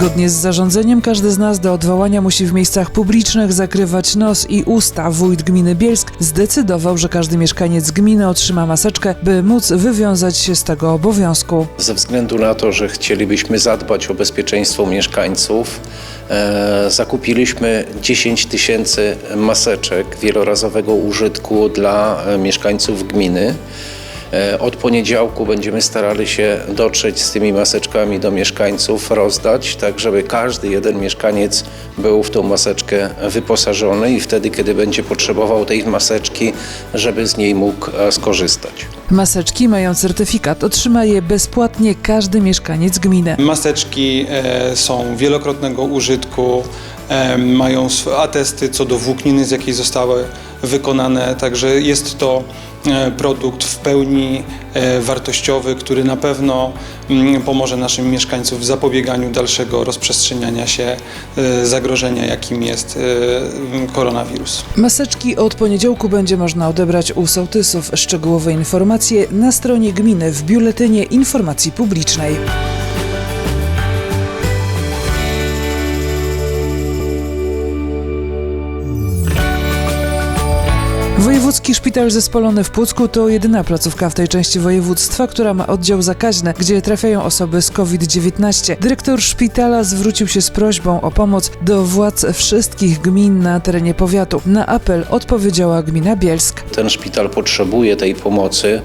Zgodnie z zarządzeniem każdy z nas do odwołania musi w miejscach publicznych zakrywać nos i usta. Wójt gminy Bielsk zdecydował, że każdy mieszkaniec gminy otrzyma maseczkę, by móc wywiązać się z tego obowiązku. Ze względu na to, że chcielibyśmy zadbać o bezpieczeństwo mieszkańców, e, zakupiliśmy 10 tysięcy maseczek wielorazowego użytku dla e, mieszkańców gminy. E, Od poniedziałku będziemy starali się dotrzeć z tymi maseczkami do mieszkańców, rozdać, tak żeby każdy jeden mieszkaniec był w tą maseczkę wyposażony i wtedy, kiedy będzie potrzebował tej maseczki, żeby z niej mógł e, skorzystać. Maseczki mają certyfikat, otrzyma je bezpłatnie każdy mieszkaniec gminy. Maseczki e, są wielokrotnego użytku, mają atesty co do włókniny, z jakiej zostały wykonane, także jest to produkt w pełni e, wartościowy, który na pewno mm, pomoże naszym mieszkańcom w zapobieganiu dalszego rozprzestrzeniania się e, zagrożenia, jakim jest e, koronawirus. Maseczki od poniedziałku będzie można odebrać u sołtysów. Szczegółowe informacje na stronie gminy w Biuletynie Informacji Publicznej. Wojewódzki Szpital Zespolony w Płocku to jedyna placówka w tej części województwa, która ma oddział zakaźny, gdzie trafiają osoby z COVID-19. Dyrektor szpitala zwrócił się z prośbą o pomoc do władz wszystkich gmin na terenie powiatu. Na apel odpowiedziała gmina Bielsk. Ten szpital potrzebuje tej pomocy.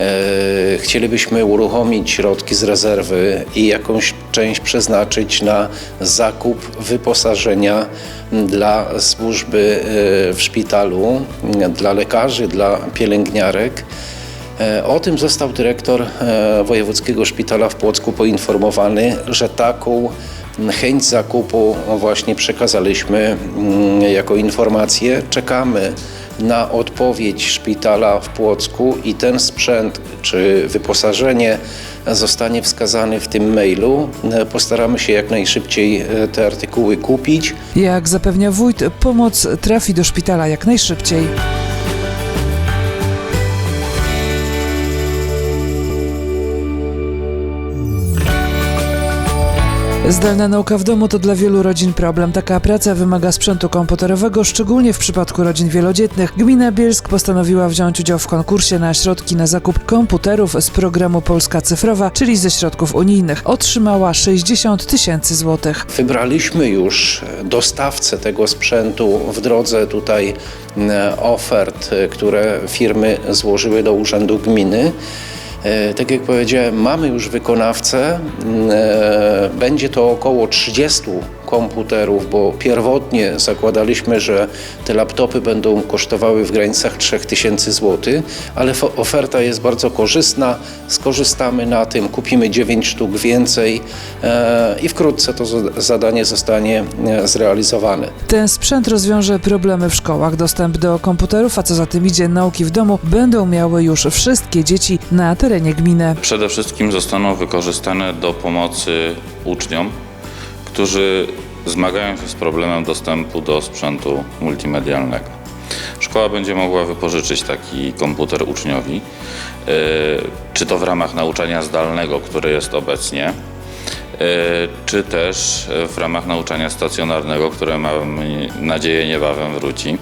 E, Chcielibyśmy uruchomić środki z rezerwy i jakąś część przeznaczyć na zakup wyposażenia dla służby e, w szpitalu, dla lekarzy, dla pielęgniarek. E, O tym został dyrektor Wojewódzkiego Szpitala w Płocku poinformowany, że taką chęć zakupu właśnie przekazaliśmy mm, jako informację. Czekamy na odpowiedź szpitala w Płocku i ten sprzęt czy wyposażenie zostanie wskazany w tym mailu. Postaramy się jak najszybciej e, te artykuły kupić. Jak zapewnia wójt, pomoc trafi do szpitala jak najszybciej. Zdalna nauka w domu to dla wielu rodzin problem. Taka praca wymaga sprzętu komputerowego, szczególnie w przypadku rodzin wielodzietnych. Gmina Bielsk postanowiła wziąć udział w konkursie na środki na zakup komputerów z programu Polska Cyfrowa, czyli ze środków unijnych. Otrzymała 60 tysięcy złotych. Wybraliśmy już dostawcę tego sprzętu w drodze tutaj e, ofert, e, które firmy złożyły do Urzędu Gminy. E, Tak jak powiedziałem, mamy już wykonawcę. Mm, e, Będzie to około 30 komputerów, bo pierwotnie zakładaliśmy, że te laptopy będą kosztowały w granicach 3000 zł, ale oferta jest bardzo korzystna. Skorzystamy na tym, kupimy 9 sztuk więcej e, i wkrótce to za- zadanie zostanie e, zrealizowane. Ten sprzęt rozwiąże problemy w szkołach. Dostęp do komputerów, a co za tym idzie nauki w domu, będą miały już wszystkie dzieci na terenie gminy. Przede wszystkim zostaną wykorzystane do pomocy uczniom, którzy zmagają się z problemem dostępu do sprzętu multimedialnego. Szkoła będzie mogła wypożyczyć taki komputer uczniowi, yy, czy to w ramach nauczania zdalnego, które jest obecnie, yy, czy też w ramach nauczania stacjonarnego, które mam nadzieję niebawem wróci.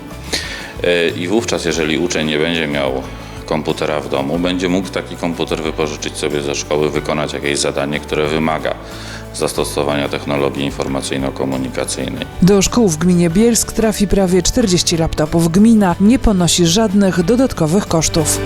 Yy, I wówczas, jeżeli uczeń nie będzie miał komputera w domu, będzie mógł taki komputer wypożyczyć sobie ze szkoły, wykonać jakieś zadanie, które wymaga zastosowania technologii informacyjno-komunikacyjnej. Do szkół w gminie Bielsk trafi prawie 40 laptopów. Gmina nie ponosi żadnych dodatkowych kosztów.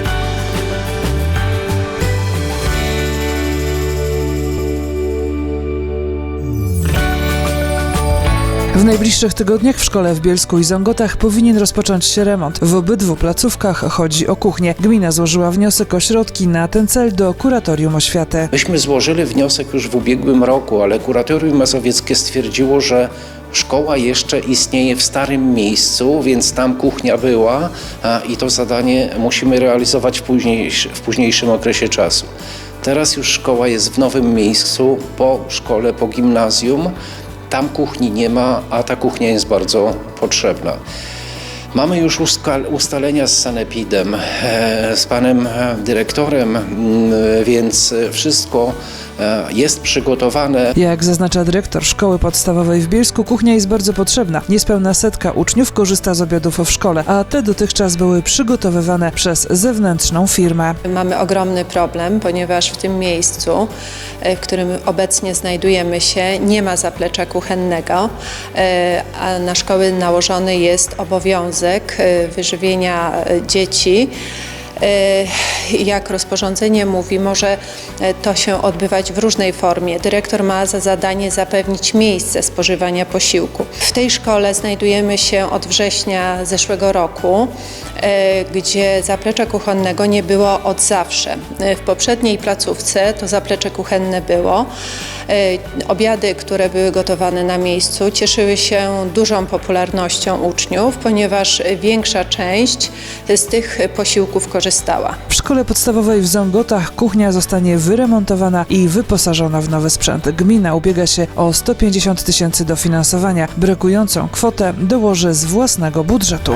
W najbliższych tygodniach w szkole w Bielsku i Zongotach powinien rozpocząć się remont. W obydwu placówkach chodzi o kuchnię. Gmina złożyła wniosek o środki na ten cel do Kuratorium Oświaty. Myśmy złożyli wniosek już w ubiegłym roku, ale Kuratorium Mazowieckie stwierdziło, że szkoła jeszcze istnieje w starym miejscu, więc tam kuchnia była i to zadanie musimy realizować w, w późniejszym okresie czasu. Teraz już szkoła jest w nowym miejscu, po szkole, po gimnazjum. Tam kuchni nie ma, a ta kuchnia jest bardzo potrzebna. Mamy już ustalenia z Sanepidem, e, z panem e, dyrektorem, mm, więc e, wszystko e, jest przygotowane. Jak zaznacza dyrektor szkoły podstawowej w Bielsku, kuchnia jest bardzo potrzebna. Niespełna setka uczniów korzysta z obiadów w szkole, a te dotychczas były przygotowywane przez zewnętrzną firmę. Mamy ogromny problem, ponieważ w tym miejscu, w którym obecnie znajdujemy się, nie ma zaplecza kuchennego, a na szkoły nałożony jest obowiązek e, wyżywienia e, dzieci. E, Jak rozporządzenie mówi, może to się odbywać w różnej formie. Dyrektor ma za zadanie zapewnić miejsce spożywania posiłku. W tej szkole znajdujemy się od września zeszłego roku, gdzie zaplecza kuchennego nie było od zawsze. W poprzedniej placówce to zaplecze kuchenne było. E, Obiady, które były gotowane na miejscu, cieszyły się dużą popularnością uczniów, ponieważ większa część z tych posiłków korzystała. W szkole podstawowej w Zongotach kuchnia zostanie wyremontowana i wyposażona w nowy sprzęt. Gmina ubiega się o 150 tysięcy dofinansowania. Brakującą kwotę dołoży z własnego budżetu.